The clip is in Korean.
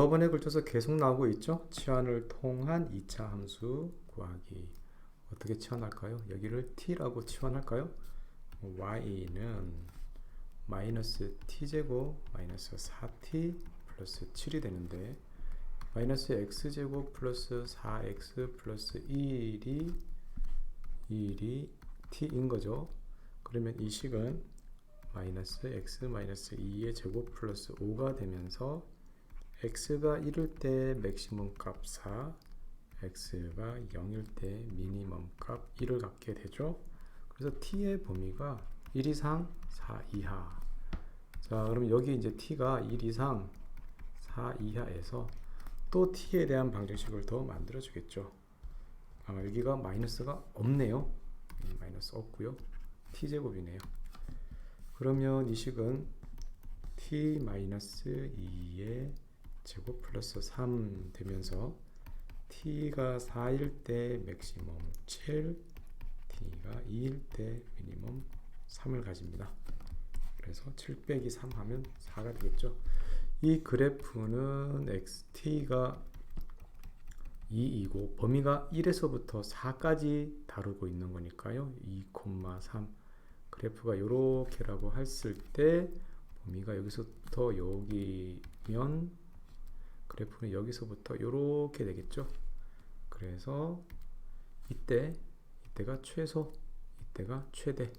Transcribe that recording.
저번에 걸쳐서 계속 나오고 있죠? 치환을 통한 2차 함수 구하기. 어떻게 치환할까요? 여기를 t라고 치환할까요? y는 마이너스 t제곱 마이너스 4t 플러스 7이 되는데 마이너스 x제곱 플러스 4x 플러스 1이 1이 t인 거죠. 그러면 이 식은 마이너스 x 마이너스 2의 제곱 플러스 5가 되면서 x가 1일 때 맥시멈 값 4, x가 0일 때 미니멈 값 1을 갖게 되죠. 그래서 t의 범위가 1 이상 4 이하. 자, 그럼 여기 이제 t가 1 이상 4 이하에서 또 t에 대한 방정식을 더 만들어 주겠죠. 아, 여기가 마이너스가 없네요. 음, 마이너스 없고요. t 제곱이네요. 그러면 이 식은 t 마이너스 2의 제곱 플러스 3 되면서 t가 4일 때 맥시멈 7, t가 2일 때 미니멈 3을 가집니다. 그래서 7 빼기 3 하면 4가 되겠죠. 이 그래프는 xt가 2이고 범위가 1에서부터 4까지 다루고 있는 거니까요. 2,3 그래프가 요렇게라고 했을 때 범위가 여기서부터 여기면 그래프는 여기서부터 요렇게 되겠죠. 그래서 이때 이때가 최소, 이때가 최대